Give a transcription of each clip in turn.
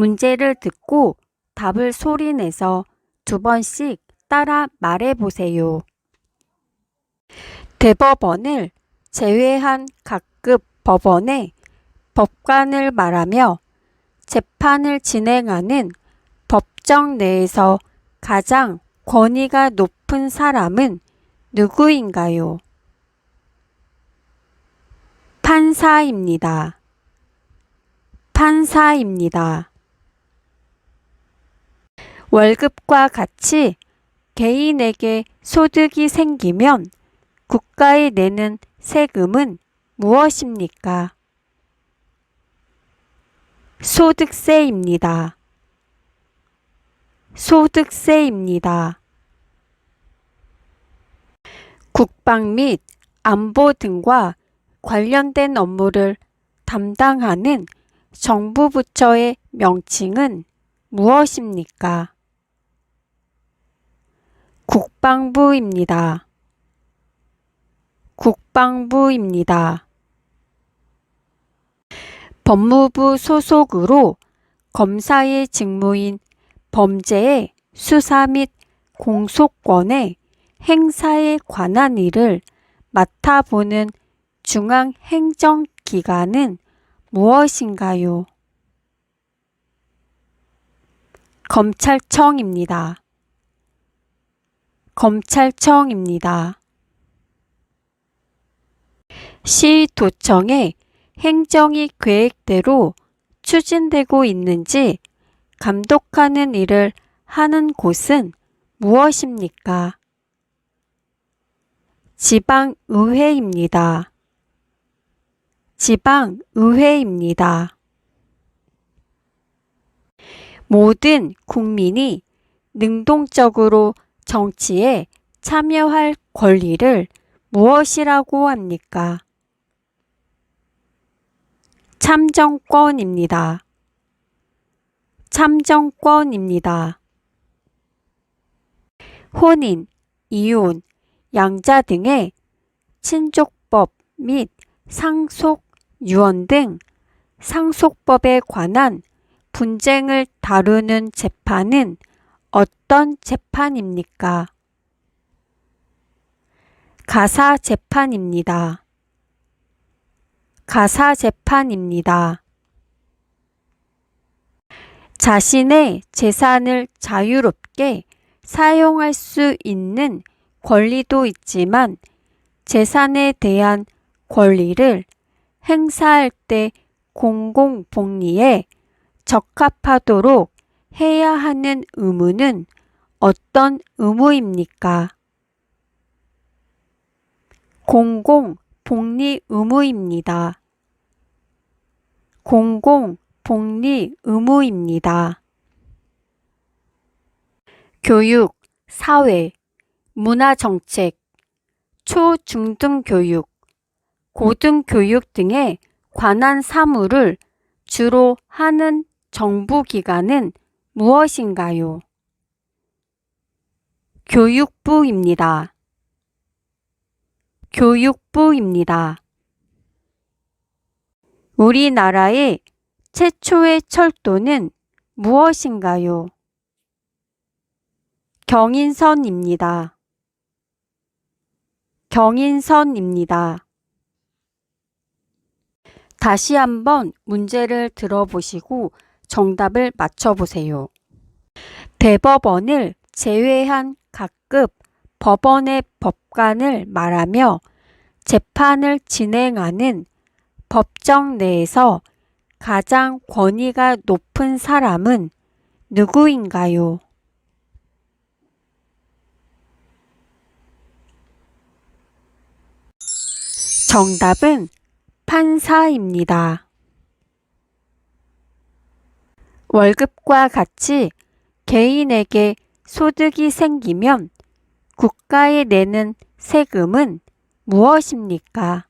문제를 듣고 답을 소리내서 두 번씩 따라 말해 보세요. 대법원을 제외한 각급 법원의 법관을 말하며 재판을 진행하는 법정 내에서 가장 권위가 높은 사람은 누구인가요? 판사입니다. 판사입니다. 월급과 같이 개인에게 소득이 생기면 국가에 내는 세금은 무엇입니까? 소득세입니다. 소득세입니다. 국방 및 안보 등과 관련된 업무를 담당하는 정부 부처의 명칭은 무엇입니까? 국방부입니다. 국방부입니다. 법무부 소속으로 검사의 직무인 범죄의 수사 및 공소권의 행사에 관한 일을 맡아보는 중앙행정기관은 무엇인가요? 검찰청입니다. 검찰청입니다. 시도청의 행정이 계획대로 추진되고 있는지 감독하는 일을 하는 곳은 무엇입니까? 지방의회입니다. 지방의회입니다. 모든 국민이 능동적으로 정치에 참여할 권리를 무엇이라고 합니까? 참정권입니다. 참정권입니다. 혼인, 이혼, 양자 등의 친족법 및 상속, 유언 등 상속법에 관한 분쟁을 다루는 재판은 어떤 재판입니까? 가사 재판입니다. 가사 재판입니다. 자신의 재산을 자유롭게 사용할 수 있는 권리도 있지만 재산에 대한 권리를 행사할 때 공공복리에 적합하도록 해야 하는 의무는 어떤 의무입니까? 공공 복리 의무입니다. 공공 복리 의무입니다. 교육, 사회, 문화 정책, 초중등 교육, 고등 교육 등에 관한 사무를 주로 하는 정부 기관은 무엇인가요? 교육부입니다. 교육부입니다. 우리나라의 최초의 철도는 무엇인가요? 경인선입니다. 경인선입니다. 다시 한번 문제를 들어보시고 정답을 맞춰보세요. 대법원을 제외한 각급 법원의 법관을 말하며 재판을 진행하는 법정 내에서 가장 권위가 높은 사람은 누구인가요? 정답은 판사입니다. 월급과 같이 개인에게 소득이 생기면 국가에 내는 세금은 무엇입니까?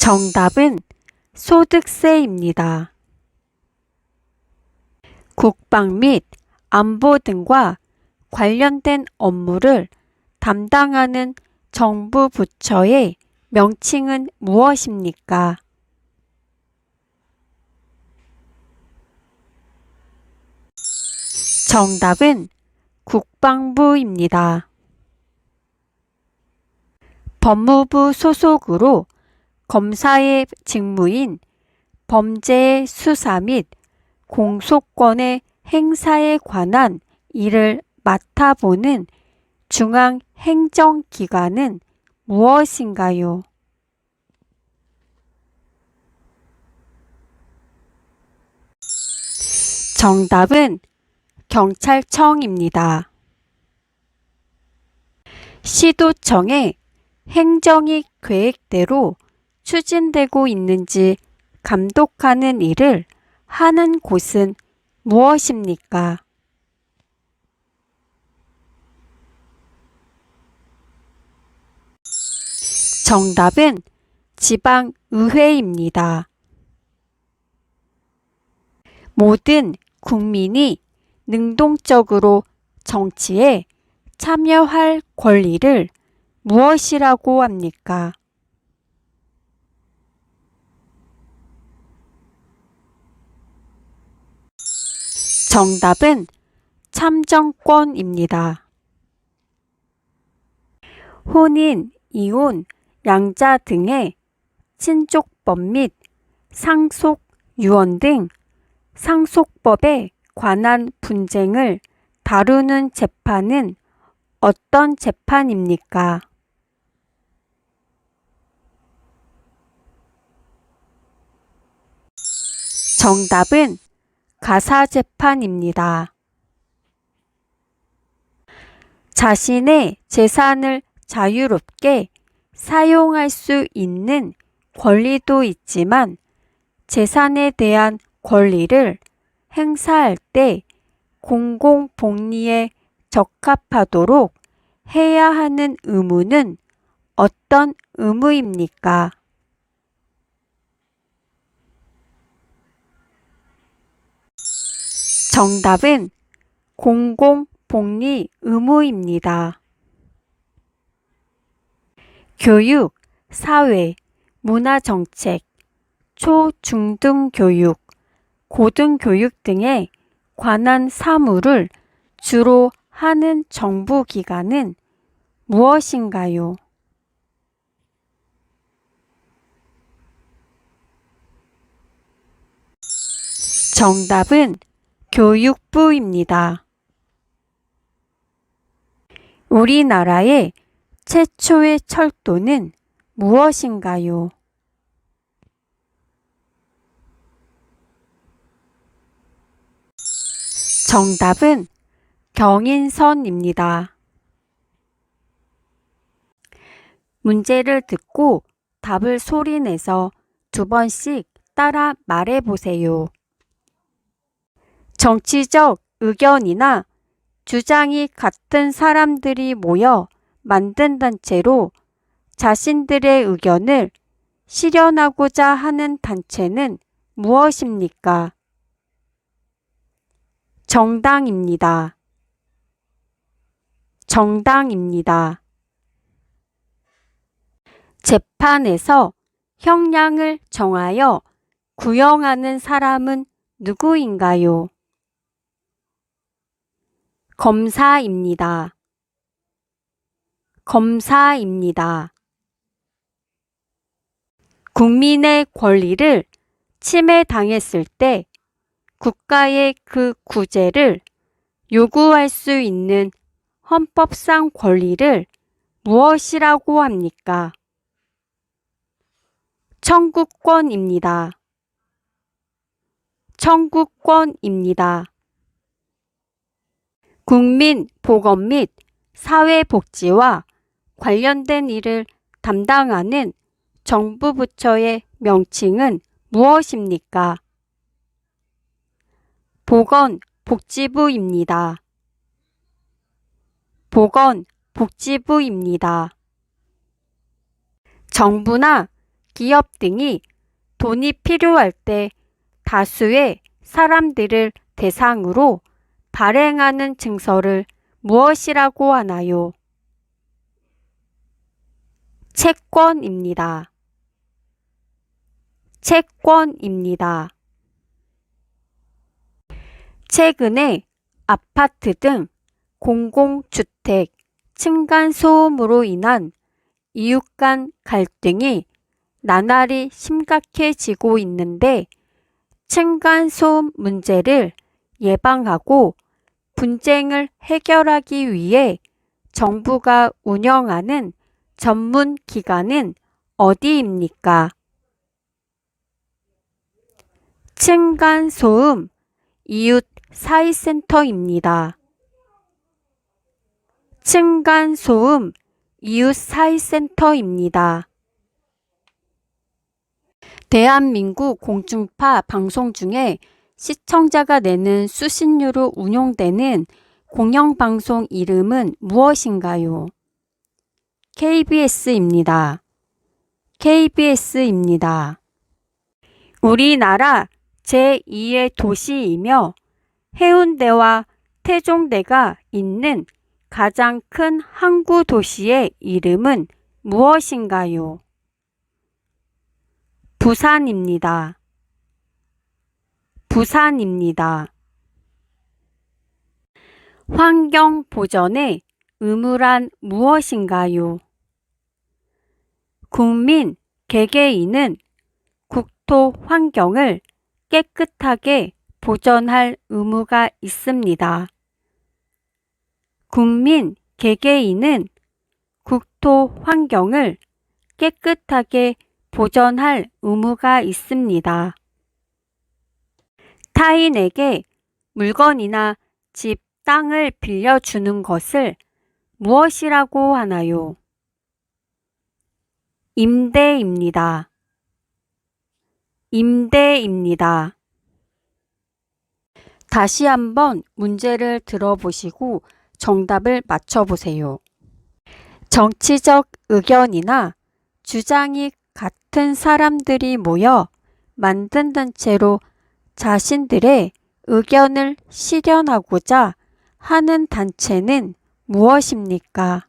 정답은 소득세입니다. 국방 및 안보 등과 관련된 업무를 담당하는 정부 부처의 명칭은 무엇입니까? 정답은 국방부입니다. 법무부 소속으로 검사의 직무인 범죄의 수사 및 공소권의 행사에 관한 일을 맡아보는 중앙행정기관은 무엇인가요? 정답은 경찰청입니다. 시도청의 행정이 계획대로 추진되고 있는지 감독하는 일을 하는 곳은 무엇입니까? 정답은 지방의회입니다. 모든 국민이 능동적으로 정치에 참여할 권리를 무엇이라고 합니까? 정답은 참정권입니다. 혼인, 이혼, 양자 등의 친족법 및 상속, 유언 등 상속법에 관한 분쟁을 다루는 재판은 어떤 재판입니까? 정답은 가사재판입니다. 자신의 재산을 자유롭게 사용할 수 있는 권리도 있지만 재산에 대한 권리를 행사할 때 공공복리에 적합하도록 해야 하는 의무는 어떤 의무입니까? 정답은 공공복리 의무입니다. 교육, 사회, 문화정책, 초, 중 등 교육, 고등교육 등에 관한 사무를 주로 하는 정부 기관은 무엇인가요? 정답은 교육부입니다. 우리나라의 최초의 철도는 무엇인가요? 정답은 경인선입니다. 문제를 듣고 답을 소리내서 두 번씩 따라 말해보세요. 정치적 의견이나 주장이 같은 사람들이 모여 만든 단체로 자신들의 의견을 실현하고자 하는 단체는 무엇입니까? 정당입니다. 정당입니다. 재판에서 형량을 정하여 구형하는 사람은 누구인가요? 검사입니다. 검사입니다. 국민의 권리를 침해당했을 때 국가의 그 구제를 요구할 수 있는 헌법상 권리를 무엇이라고 합니까? 청구권입니다. 청구권입니다. 국민 보건 및 사회복지와 관련된 일을 담당하는 정부 부처의 명칭은 무엇입니까? 보건 복지부입니다. 보건 복지부입니다. 정부나 기업 등이 돈이 필요할 때 다수의 사람들을 대상으로 발행하는 증서를 무엇이라고 하나요? 채권입니다. 채권입니다. 최근에 아파트 등 공공주택 층간소음으로 인한 이웃 간 갈등이 나날이 심각해지고 있는데 층간소음 문제를 예방하고 분쟁을 해결하기 위해 정부가 운영하는 전문 기관은 어디입니까? 층간소음 이웃 사이센터입니다. 층간소음 이웃 사이센터입니다. 대한민국 공중파 방송 중에 시청자가 내는 수신료로 운용되는 공영방송 이름은 무엇인가요? KBS입니다. KBS입니다. 우리나라 제2의 도시이며 해운대와 태종대가 있는 가장 큰 항구 도시의 이름은 무엇인가요? 부산입니다. 부산입니다. 환경 보전의 의무란 무엇인가요? 국민 개개인은 국토 환경을 깨끗하게 보전할 의무가 있습니다. 국민 개개인은 국토 환경을 깨끗하게 보전할 의무가 있습니다. 타인에게 물건이나 집, 땅을 빌려주는 것을 무엇이라고 하나요? 임대입니다. 임대입니다. 다시 한번 문제를 들어보시고 정답을 맞춰보세요. 정치적 의견이나 주장이 같은 사람들이 모여 만든 단체로 자신들의 의견을 실현하고자 하는 단체는 무엇입니까?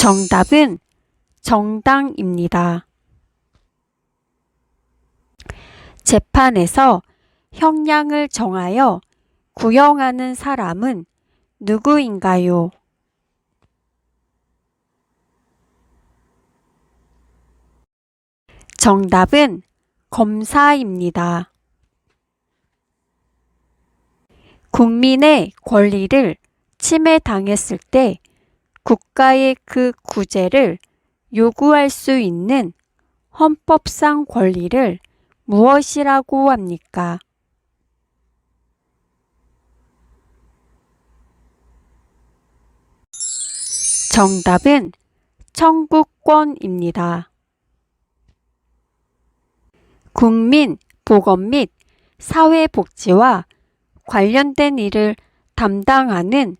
정답은 정당입니다. 재판에서 형량을 정하여 구형하는 사람은 누구인가요? 정답은 검사입니다. 국민의 권리를 침해당했을 때 국가의 그 구제를 요구할 수 있는 헌법상 권리를 무엇이라고 합니까? 정답은 청구권입니다. 국민 보건 및 사회복지와 관련된 일을 담당하는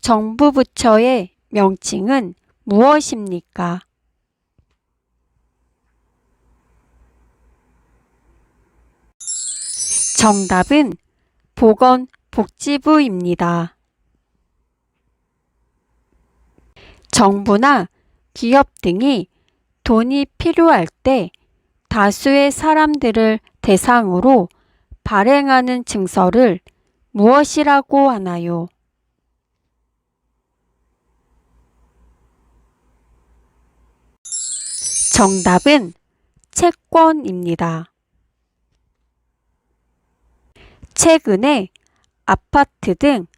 정부 부처의 명칭은 무엇입니까? 정답은 보건복지부입니다. 정부나 기업 등이 돈이 필요할 때 다수의 사람들을 대상으로 발행하는 증서를 무엇이라고 하나요? 정답은 채권입니다. 최근에 아파트 등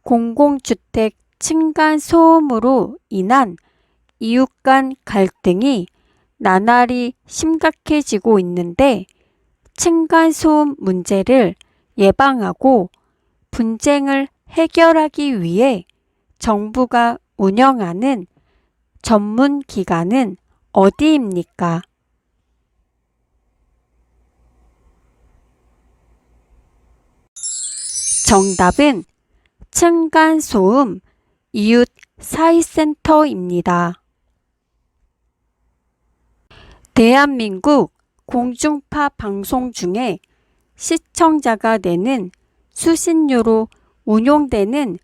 공공주택 층간 소음으로 인한 이웃 간 갈등이 나날이 심각해지고 있는데 층간 소음 문제를 예방하고 분쟁을 해결하기 위해 정부가 운영하는 전문 기관은 어디입니까? 정답은 층간소음 이웃 사이센터입니다. 대한민국 공중파 방송 중에 시청자가 내는 수신료로 운용되는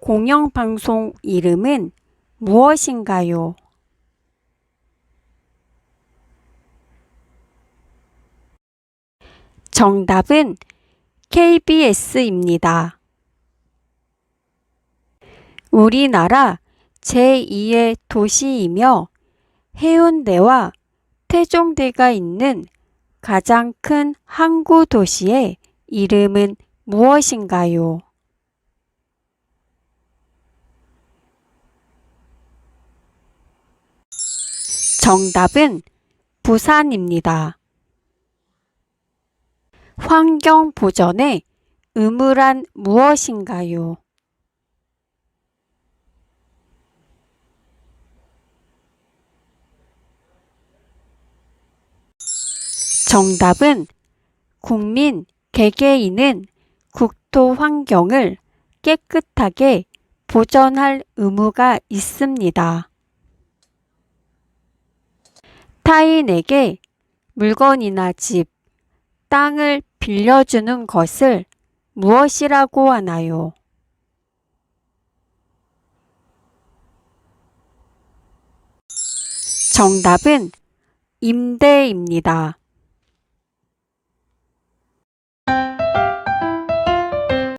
공영방송 이름은 무엇인가요? 정답은 KBS입니다. 우리나라 제2의 도시이며 해운대와 태종대가 있는 가장 큰 항구 도시의 이름은 무엇인가요? 정답은 부산입니다. 환경 보전의 의무란 무엇인가요? 정답은 국민 개개인은 국토 환경을 깨끗하게 보전할 의무가 있습니다. 타인에게 물건이나 집, 땅을 빌려주는 것을 무엇이라고 하나요? 정답은 임대입니다.